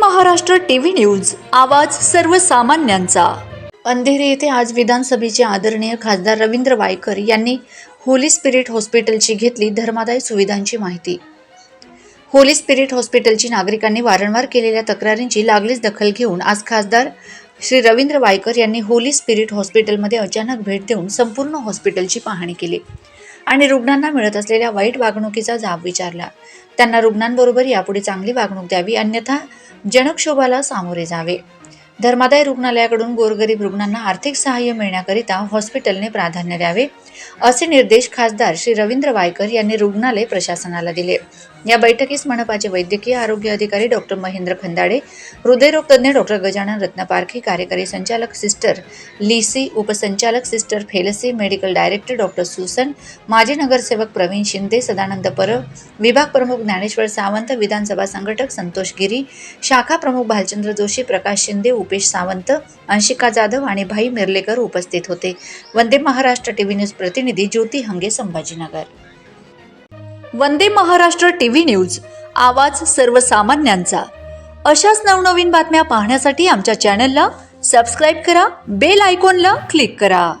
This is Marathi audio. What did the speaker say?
महाराष्ट्र टीव्ही न्यूज आवाज सर्वसामान्यांचा. अंधेरी येथे आज विधानसभेचे आदरणीय खासदार रवींद्र वायकर यांनी होली स्पिरिट हॉस्पिटलची घेतली धर्मादाय सुविधांची माहिती. होली स्पिरिट हॉस्पिटलची नागरिकांनी वारंवार केलेल्या तक्रारींची लागलीच दखल घेऊन आज खासदार श्री रवींद्र वायकर यांनी होली स्पिरिट हॉस्पिटलमध्ये अचानक भेट देऊन संपूर्ण हॉस्पिटलची पाहणी केली. आणि रुग्णांना मिळत असलेल्या वाईट वागणुकीचा जाब विचारला. त्यांना रुग्णांबरोबर यापुढे चांगली वागणूक द्यावी अन्यथा जनक्षोभाला सामोरे जावे. धर्मादाय रुग्णालयाकडून गोरगरीब रुग्णांना आर्थिक सहाय्य मिळण्याकरिता हॉस्पिटलने प्राधान्य द्यावे असे निर्देश खासदार श्री रवींद्र वायकर यांनी रुग्णालय प्रशासनाला दिले. या बैठकीस मनपाचे वैद्यकीय आरोग्य अधिकारी डॉक्टर महेंद्र खंदाडे हृदयरोग तज्ज्ञ डॉक्टर गजानन रत्नपारखी कार्यकारी संचालक सिस्टर लिसी उपसंचालक sister Felcy medical director doctor Susan माजी नगरसेवक प्रवीण शिंदे सदानंद परब विभाग प्रमुख ज्ञानेश्वर सावंत विधानसभा संघटक संतोष गिरी शाखा प्रमुख भालचंद्र जोशी प्रकाश शिंदे उप रुपेश सावंत अंशिका जाधव आणि भाई मिर्लेकर उपस्थित होते. वंदे महाराष्ट्र टीव्ही न्यूज प्रतिनिधी ज्योती हंगे संभाजीनगर. वंदे महाराष्ट्र टीव्ही न्यूज आवाज सर्वसामान्यांचा. अशाच नवनवीन बातम्या पाहण्यासाठी आमच्या चॅनलला सबस्क्राईब करा बेल आयकॉनला क्लिक करा.